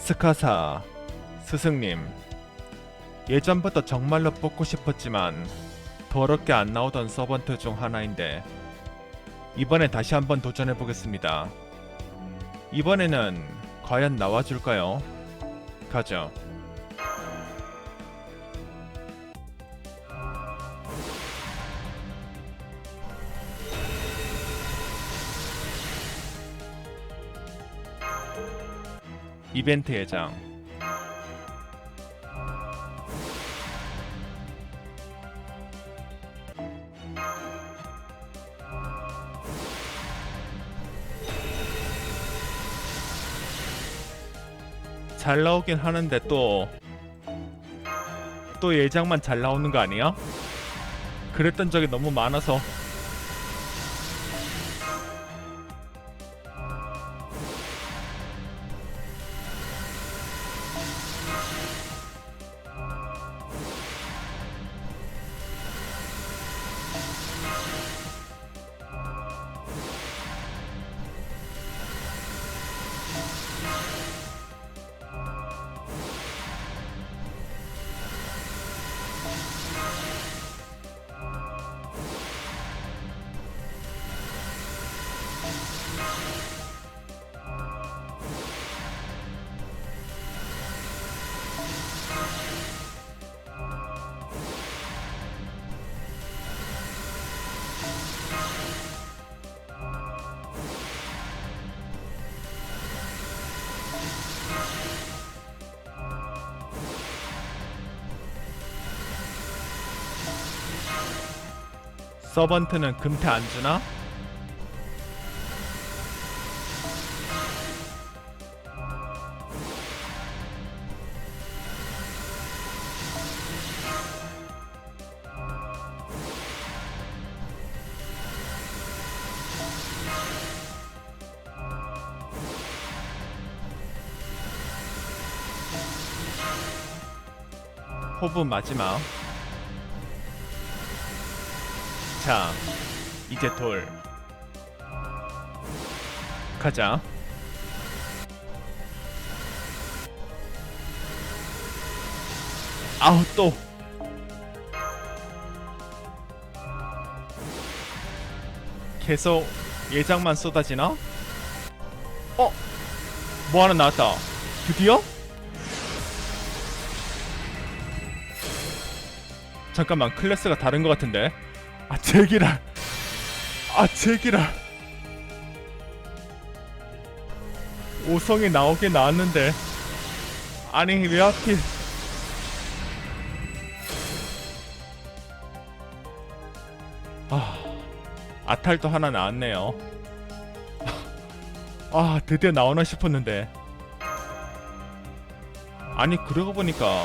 스카사 스승님 예전부터 정말로 뽑고 싶었지만 더럽게 안 나오던 서번트 중 하나인데 이번에 다시 한번 도전해 보겠습니다. 이번에는 과연 나와줄까요? 가죠. 이벤트 예정. 잘 나오긴 하는데 또, 또 예장만 잘 나오는 거 아니야? 그랬던 적이 너무 많아서 서번트는 금태 안 주나? 호브 마지막. 자, 이제 돌. 가자. 아우 또. 계속 예장만 쏟아지나? 어? 뭐 하나 나왔다. 드디어? 잠깐만 클래스가 다른 것 같은데. 아 제기라. 아 제기라. 오성이 나오긴 나왔는데. 아니 왜 하필? 아 아탈도 하나 나왔네요. 아 드디어 나오나 싶었는데. 아니 그러고 보니까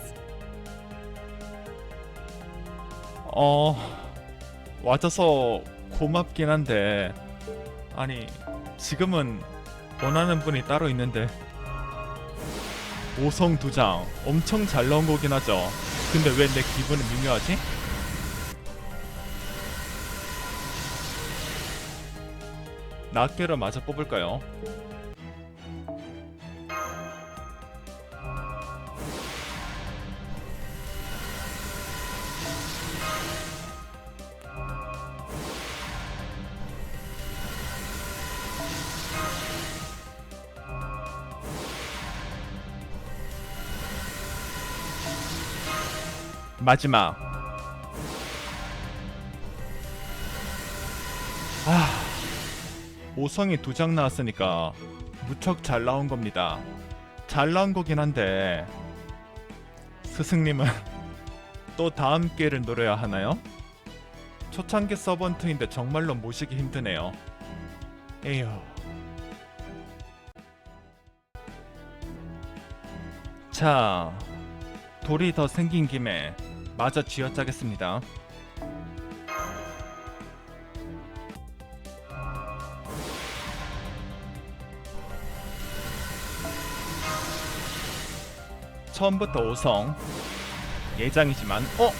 어 와줘서 고맙긴 한데 아니 지금은 원하는 분이 따로 있는데 오성 두 장 엄청 잘 나온 거긴 하죠. 근데 왜 내 기분은 미묘하지? 낱개로 마저 뽑을까요? 마지막. 아 오성이 두 장 나왔으니까 무척 잘 나온 겁니다. 잘 나온 거긴 한데 스승님은 또 다음 기회를 노려야 하나요? 초창기 서번트인데 정말로 모시기 힘드네요. 에휴. 자 돌이 더 생긴 김에 마저 쥐어짜겠습니다. 처음부터 5성 예장이지만 어?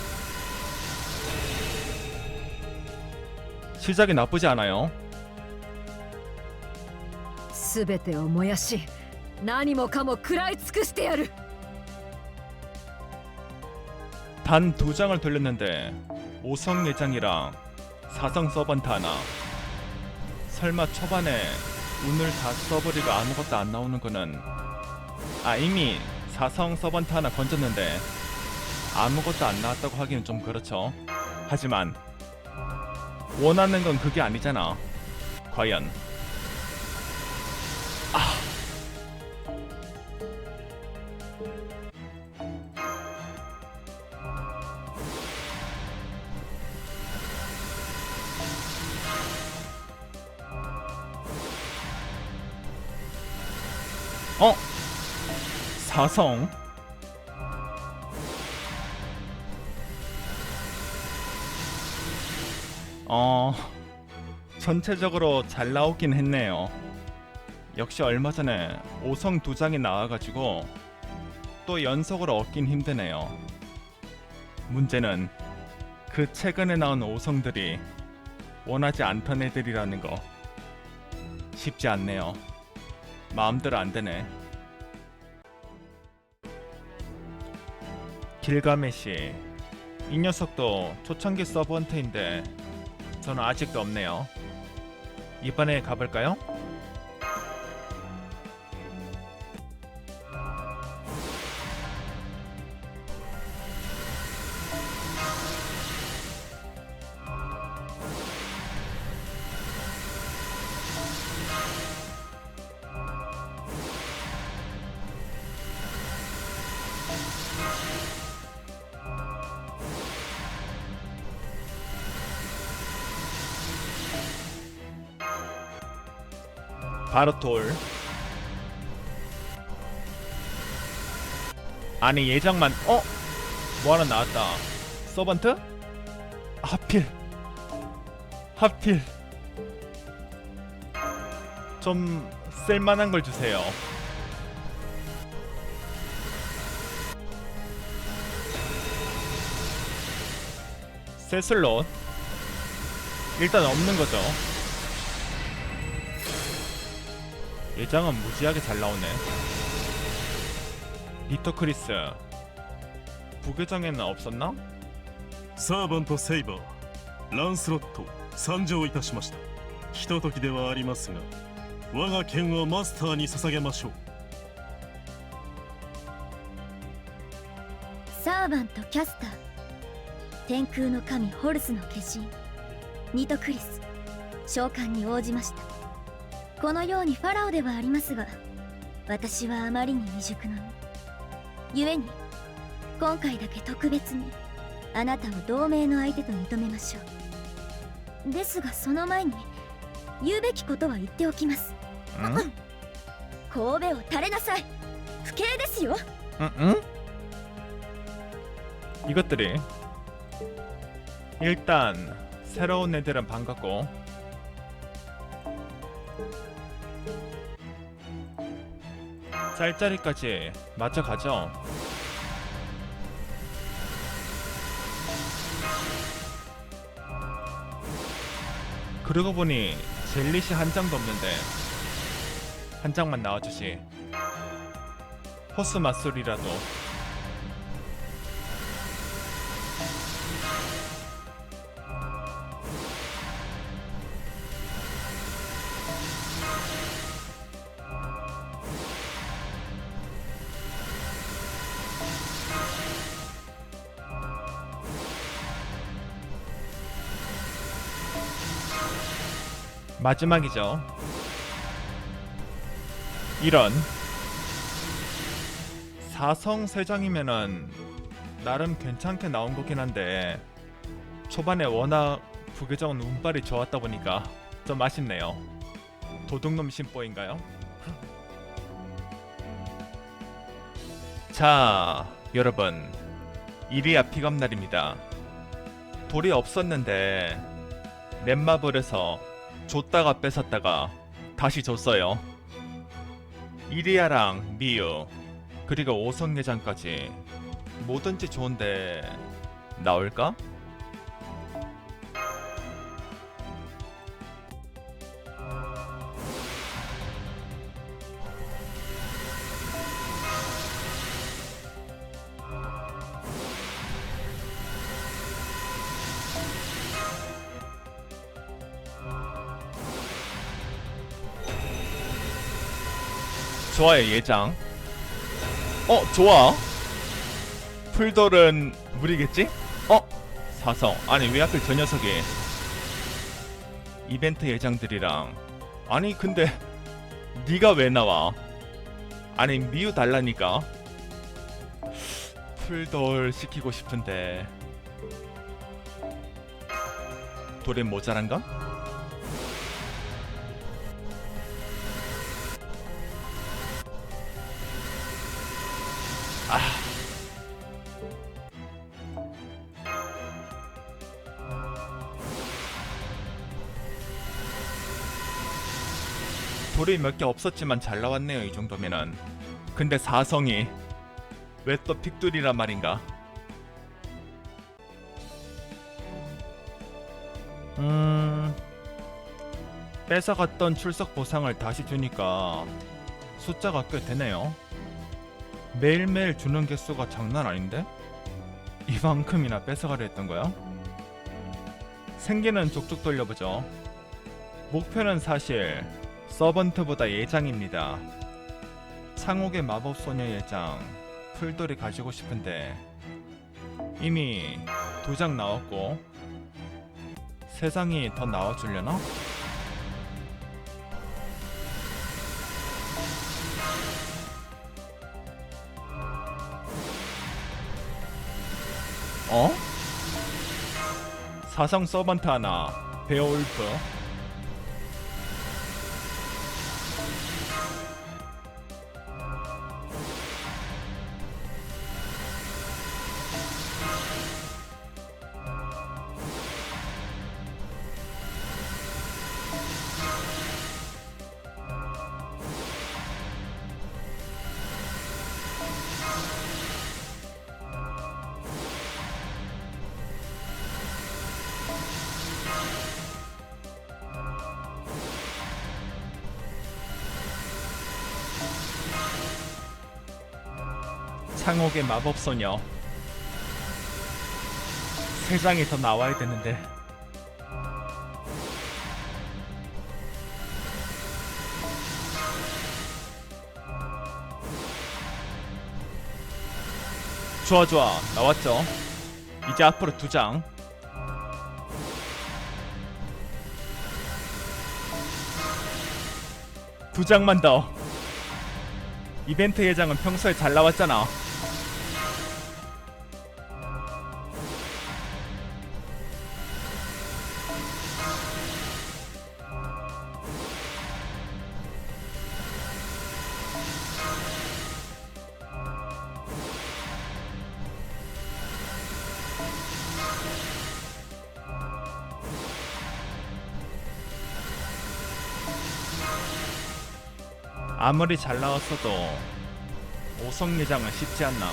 시작이 나쁘지 않아요. すべてを燃やし何もかも食らい尽くしてやる 단 두 장을 돌렸는데 5성 예장이랑 4성 서번트 하나. 설마 초반에 운을 다 써버리고 아무것도 안 나오는 거는 아 이미 4성 서번트 하나 건졌는데 아무것도 안 나왔다고 하기는 좀 그렇죠. 하지만 원하는 건 그게 아니잖아. 과연 사성? 어... 전체적으로 잘 나오긴 했네요. 역시 얼마 전에 5성 두 장이 나와가지고 또 연속으로 얻긴 힘드네요. 문제는 그 최근에 나온 5성들이 원하지 않던 애들이라는 거 쉽지 않네요. 마음대로 안 되네. 길가메시 이 녀석도 초창기 서번트인데 저는 아직도 없네요. 이번에 가볼까요? 돌. 아니 예장만 어? 뭐 하나 나왔다. 서번트? 하필. 하필. 좀 쓸만한 걸 주세요. 세슬롯 일단 없는 거죠. 예장은 무지하게 잘 나오네. 리터 크리스 부계정에는 없었나? サーバント・セイバーランスロット参上いたしましたひとときではありますが我が剣はマスターに捧げましょうサーバントキャスター天空の神ホルスの化身ニトクリス召喚に応じました このようにファラオではありますが私はあまりに未熟の身故に今回だけ特別にあなたを同盟の相手と認めましょうですがその前に言うべきことは言っておきます 응? 神戸を垂れなさい不敬ですよ 응? 응? 이것들이 일단 새로운 애들은 반갑고 짤짤이까지 맞춰 가죠. 그러고 보니 젤리시 한 장도 없는데 한 장만 나와주지. 호스 맞소리라도 마지막이죠. 이런 사성 세 장이면은 나름 괜찮게 나온 거긴 한데 초반에 워낙 부계정은 운빨이 좋았다 보니까 좀 아쉽네요. 도둑놈 심보인가요? 자, 여러분 이리야 픽업 날입니다. 돌이 없었는데 넷마블에서 줬다가 뺏었다가 다시 줬어요. 이리야랑 미유 그리고 오성예장까지 뭐든지 좋은데 나올까? 좋아요 예장. 어 좋아. 풀돌은 무리겠지? 어? 사성. 아니 왜 하필 저 녀석이? 이벤트 예장들이랑. 아니 근데 네가 왜 나와? 아니 미유 달라니까. 풀돌 시키고 싶은데. 돌이 모자란가? 돌이 몇 개 없었지만 잘 나왔네요 이 정도면은 근데 사성이 왜 또 픽돌이란 말인가 음 뺏어갔던 출석 보상을 다시 주니까 숫자가 꽤 되네요 매일매일 주는 개수가 장난 아닌데? 이만큼이나 뺏어가려 했던 거야? 생기는 쪽쪽 돌려보죠 목표는 사실 서번트보다 예장입니다. 창옥의 마법 소녀 예장 풀돌이 가지고 싶은데 이미 두 장 나왔고 세 장이 더 나와주려나? 어? 사성 서번트 하나 베어울프 창옥의 마법 소녀. 세 장이 더 나와야 되는데. 좋아 좋아. 나왔죠? 이제 앞으로 두장. 두 장만 더. 이벤트 예장은 평소에 잘 나왔잖아 아무리 잘 나왔어도 오성 예장은 쉽지 않나?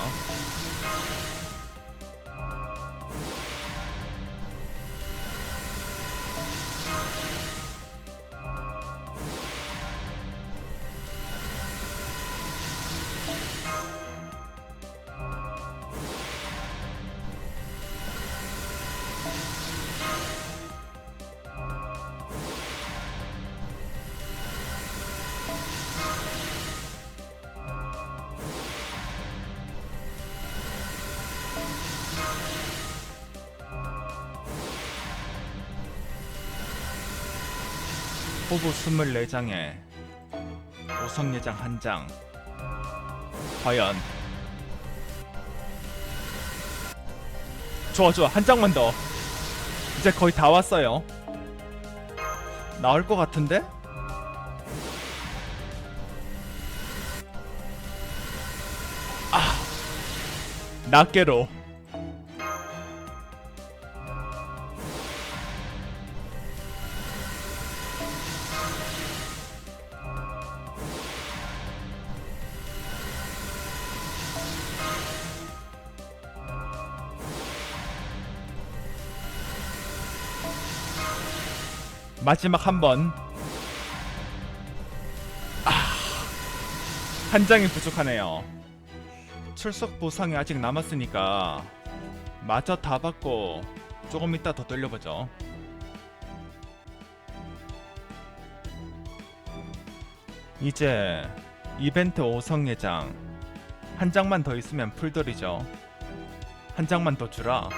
후보 24장에 오성 예장 1장. 과연 좋아 좋아. 한 장만 더. 이제 거의 다 왔어요. 나올 것 같은데? 아 낱개로 마지막 한 번. 아, 한 장이 부족하네요. 출석 보상이 아직 남았으니까 마저 다 받고 조금 이따 더 돌려보죠. 이제 이벤트 5성 예장 한 장만 더 있으면 풀돌이죠. 한 장만 더 주라.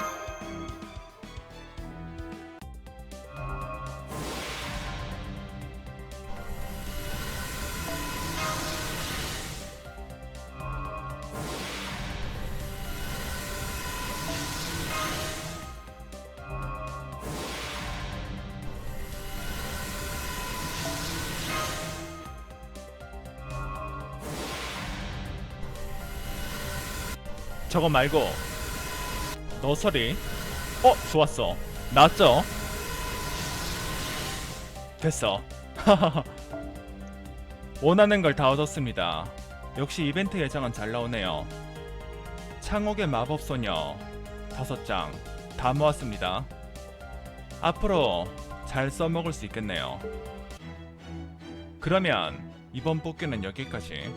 저거 말고. 너서리 어 좋았어. 나왔죠? 됐어. 원하는 걸 다 얻었습니다. 역시 이벤트 예정은 잘 나오네요. 창옥의 마법소녀. 다섯 장. 다 모았습니다. 앞으로 잘 써먹을 수 있겠네요. 그러면 이번 뽑기는 여기까지